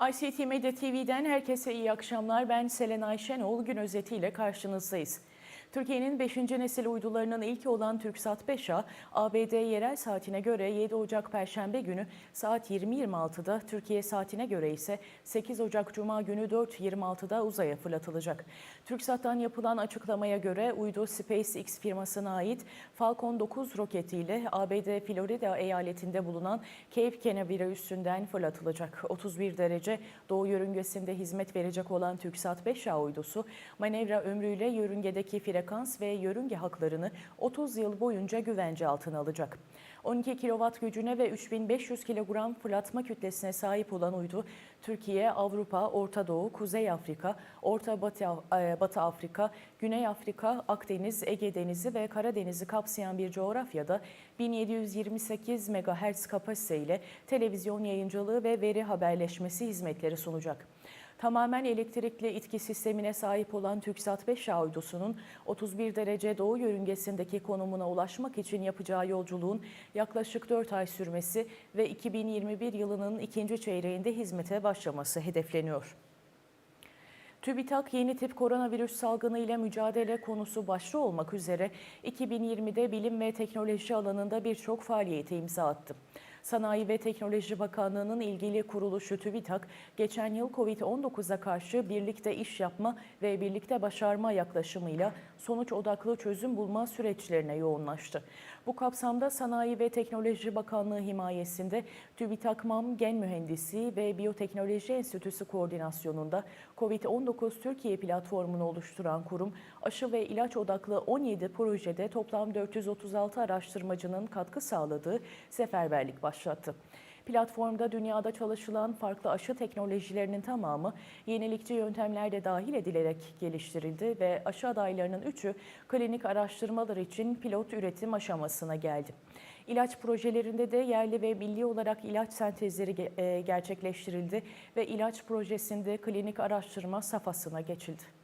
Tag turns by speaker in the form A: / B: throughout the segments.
A: ICT Medya TV'den herkese iyi akşamlar. Ben Selenay Şenol gün özetiyle karşınızdayız. Türkiye'nin 5. nesil uydularının ilki olan TürkSat 5A, ABD yerel saatine göre 7 Ocak Perşembe günü saat 20.26'da, Türkiye saatine göre ise 8 Ocak Cuma günü 4.26'da uzaya fırlatılacak. TürkSat'tan yapılan açıklamaya göre uydu SpaceX firmasına ait Falcon 9 roketiyle ABD Florida eyaletinde bulunan Cape Canaveral üstünden fırlatılacak. 31 derece doğu yörüngesinde hizmet verecek olan TürkSat 5A uydusu manevra ömrüyle yörüngedeki frekans ve yörünge haklarını 30 yıl boyunca güvence altına alacak. 12 kilowatt gücüne ve 3500 kilogram fırlatma kütlesine sahip olan uydu, Türkiye, Avrupa, Orta Doğu, Kuzey Afrika, Orta Batı, e, Batı Afrika, Güney Afrika, Akdeniz, Ege Denizi ve Karadeniz'i kapsayan bir coğrafyada 1728 MHz kapasiteyle televizyon yayıncılığı ve veri haberleşmesi hizmetleri sunacak. Tamamen elektrikli itki sistemine sahip olan TürkSat 5A uydusunun 31 derece doğu yörüngesindeki konumuna ulaşmak için yapacağı yolculuğun yaklaşık 4 ay sürmesi ve 2021 yılının ikinci çeyreğinde hizmete başlaması hedefleniyor. TÜBİTAK yeni tip koronavirüs salgını ile mücadele konusu başta olmak üzere 2020'de bilim ve teknoloji alanında birçok faaliyete imza attı. Sanayi ve Teknoloji Bakanlığı'nın ilgili kuruluşu TÜBİTAK, geçen yıl COVID-19'a karşı birlikte iş yapma ve birlikte başarma yaklaşımıyla sonuç odaklı çözüm bulma süreçlerine yoğunlaştı. Bu kapsamda Sanayi ve Teknoloji Bakanlığı himayesinde TÜBİTAK MAM Gen Mühendisi ve Biyoteknoloji Enstitüsü koordinasyonunda COVID-19 Türkiye platformunu oluşturan kurum, aşı ve ilaç odaklı 17 projede toplam 436 araştırmacının katkı sağladığı seferberlik başlattı. Platformda dünyada çalışılan farklı aşı teknolojilerinin tamamı yenilikçi yöntemlerde dahil edilerek geliştirildi ve aşı adaylarının üçü klinik araştırmalar için pilot üretim aşamasına geldi. İlaç projelerinde de yerli ve milli olarak ilaç sentezleri e, gerçekleştirildi ve ilaç projesinde klinik araştırma safhasına geçildi.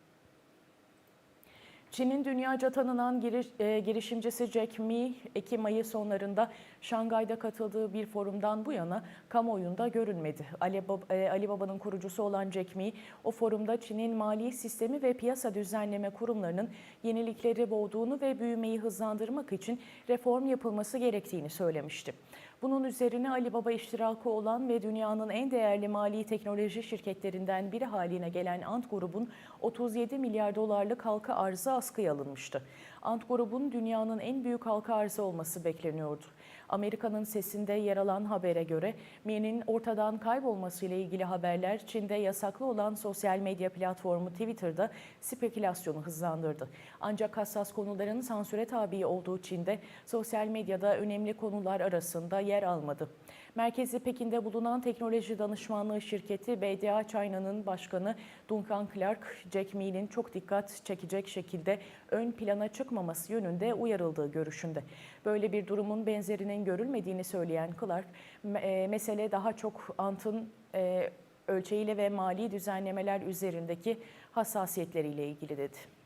A: Çin'in dünyaca tanınan giriş, e, girişimcisi Jack Mi, Ekim ayı sonlarında Şangay'da katıldığı bir forumdan bu yana kamuoyunda görünmedi. Ali, Baba, e, Ali Baba'nın kurucusu olan Jack Mi, o forumda Çin'in mali sistemi ve piyasa düzenleme kurumlarının yenilikleri boğduğunu ve büyümeyi hızlandırmak için reform yapılması gerektiğini söylemişti. Bunun üzerine Ali Baba iştirakı olan ve dünyanın en değerli mali teknoloji şirketlerinden biri haline gelen Ant Grubun 37 milyar dolarlık halka arzı askıya alınmıştı. Ant Grubun dünyanın en büyük halka arzı olması bekleniyordu. Amerika'nın sesinde yer alan habere göre Mi'nin ortadan kaybolması ile ilgili haberler Çin'de yasaklı olan sosyal medya platformu Twitter'da spekülasyonu hızlandırdı. Ancak hassas konuların sansüre tabi olduğu Çin'de sosyal medyada önemli konular arasında yer almadı. Merkezi Pekin'de bulunan teknoloji danışmanlığı şirketi BDA China'nın başkanı Duncan Clark, Jack Me'nin çok dikkat çekecek şekilde ön plana çıkmaması yönünde uyarıldığı görüşünde. Böyle bir durumun benzerinin görülmediğini söyleyen Clark, e, mesele daha çok Ant'ın e, ölçeğiyle ve mali düzenlemeler üzerindeki hassasiyetleriyle ilgili dedi.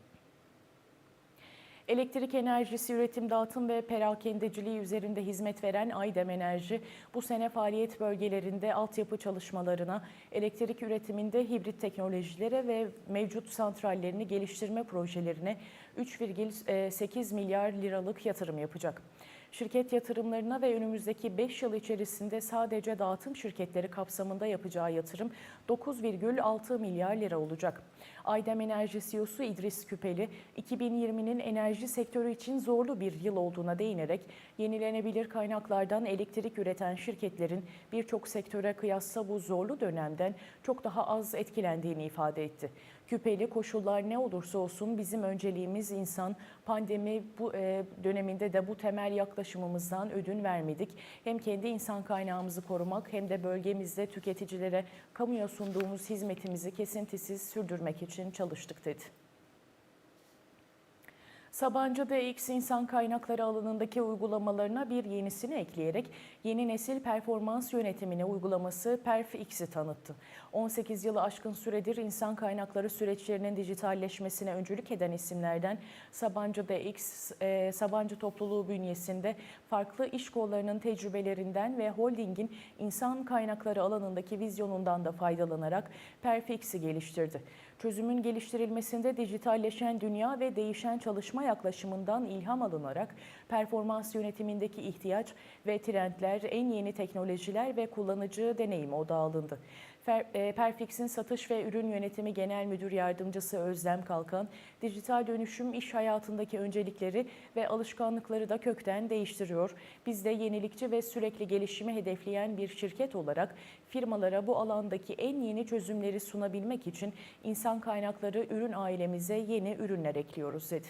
A: Elektrik enerjisi üretim, dağıtım ve perakendeciliği üzerinde hizmet veren Aydem Enerji, bu sene faaliyet bölgelerinde altyapı çalışmalarına, elektrik üretiminde hibrit teknolojilere ve mevcut santrallerini geliştirme projelerine 3,8 milyar liralık yatırım yapacak. Şirket yatırımlarına ve önümüzdeki 5 yıl içerisinde sadece dağıtım şirketleri kapsamında yapacağı yatırım 9,6 milyar lira olacak. Aydem Enerji CEO'su İdris Küpeli, 2020'nin enerji sektörü için zorlu bir yıl olduğuna değinerek yenilenebilir kaynaklardan elektrik üreten şirketlerin birçok sektöre kıyasla bu zorlu dönemden çok daha az etkilendiğini ifade etti. Küpeli koşullar ne olursa olsun bizim önceliğimiz insan. Pandemi bu e, döneminde de bu temel yaklaşımımızdan ödün vermedik. Hem kendi insan kaynağımızı korumak hem de bölgemizde tüketicilere kamuya sunduğumuz hizmetimizi kesintisiz sürdürmek için çalıştık dedi. Sabancı DX insan kaynakları alanındaki uygulamalarına bir yenisini ekleyerek yeni nesil performans yönetimine uygulaması PerfX'i tanıttı. 18 yılı aşkın süredir insan kaynakları süreçlerinin dijitalleşmesine öncülük eden isimlerden Sabancı DX, e, Sabancı topluluğu bünyesinde farklı iş kollarının tecrübelerinden ve holdingin insan kaynakları alanındaki vizyonundan da faydalanarak PerfX'i geliştirdi. Çözümün geliştirilmesinde dijitalleşen dünya ve değişen çalışma yaklaşımından ilham alınarak performans yönetimindeki ihtiyaç ve trendler, en yeni teknolojiler ve kullanıcı deneyimi odağı alındı. E, Perfix'in Satış ve Ürün Yönetimi Genel Müdür Yardımcısı Özlem Kalkan, dijital dönüşüm iş hayatındaki öncelikleri ve alışkanlıkları da kökten değiştiriyor. Biz de yenilikçi ve sürekli gelişimi hedefleyen bir şirket olarak firmalara bu alandaki en yeni çözümleri sunabilmek için insan kaynakları ürün ailemize yeni ürünler ekliyoruz dedi.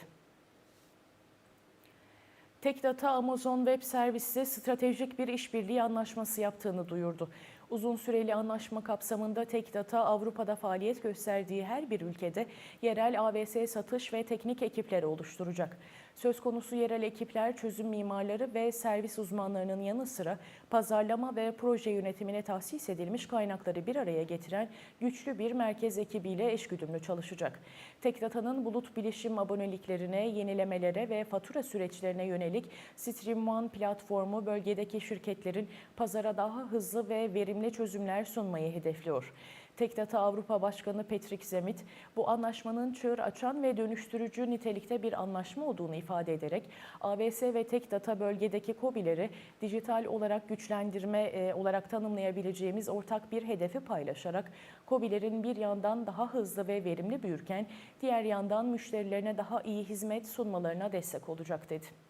A: Tekdata Amazon Web Servisi stratejik bir işbirliği anlaşması yaptığını duyurdu. Uzun süreli anlaşma kapsamında Tekdata Avrupa'da faaliyet gösterdiği her bir ülkede yerel AVS satış ve teknik ekipleri oluşturacak. Söz konusu yerel ekipler çözüm mimarları ve servis uzmanlarının yanı sıra pazarlama ve proje yönetimine tahsis edilmiş kaynakları bir araya getiren güçlü bir merkez ekibiyle eşgüdümlü çalışacak. Tekdata'nın bulut bilişim aboneliklerine, yenilemelere ve fatura süreçlerine yönelik Stream platformu bölgedeki şirketlerin pazara daha hızlı ve verimli çözümler sunmayı hedefliyor. Tekdata Avrupa Başkanı Patrick Zemit bu anlaşmanın çığır açan ve dönüştürücü nitelikte bir anlaşma olduğunu ifade ederek AVS ve Tekdata bölgedeki KOBİ'leri dijital olarak güçlendirme e, olarak tanımlayabileceğimiz ortak bir hedefi paylaşarak KOBİ'lerin bir yandan daha hızlı ve verimli büyürken diğer yandan müşterilerine daha iyi hizmet sunmalarına destek olacak dedi.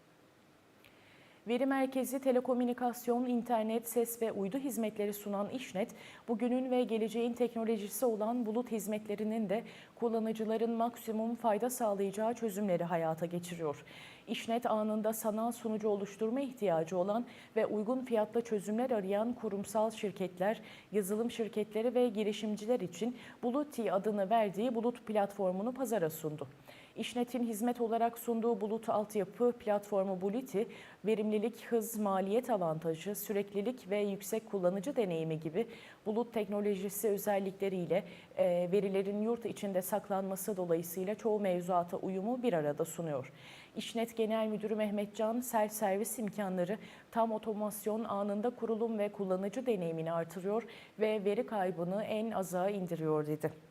A: Veri merkezi telekomünikasyon, internet, ses ve uydu hizmetleri sunan İşnet, bugünün ve geleceğin teknolojisi olan bulut hizmetlerinin de kullanıcıların maksimum fayda sağlayacağı çözümleri hayata geçiriyor. İşnet anında sanal sunucu oluşturma ihtiyacı olan ve uygun fiyatla çözümler arayan kurumsal şirketler, yazılım şirketleri ve girişimciler için Buluti adını verdiği bulut platformunu pazara sundu. İşnet'in hizmet olarak sunduğu bulut altyapı platformu Buliti, verimlilik, hız, maliyet avantajı, süreklilik ve yüksek kullanıcı deneyimi gibi bulut teknolojisi özellikleriyle e, verilerin yurt içinde saklanması dolayısıyla çoğu mevzuata uyumu bir arada sunuyor. İşnet Genel Müdürü Mehmetcan, self servis imkanları tam otomasyon anında kurulum ve kullanıcı deneyimini artırıyor ve veri kaybını en aza indiriyor dedi.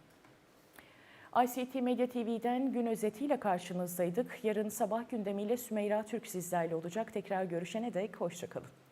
A: ICT Medya TV'den gün özetiyle karşınızdaydık. Yarın sabah gündemiyle Sümeyra Türk sizlerle olacak. Tekrar görüşene dek hoşçakalın.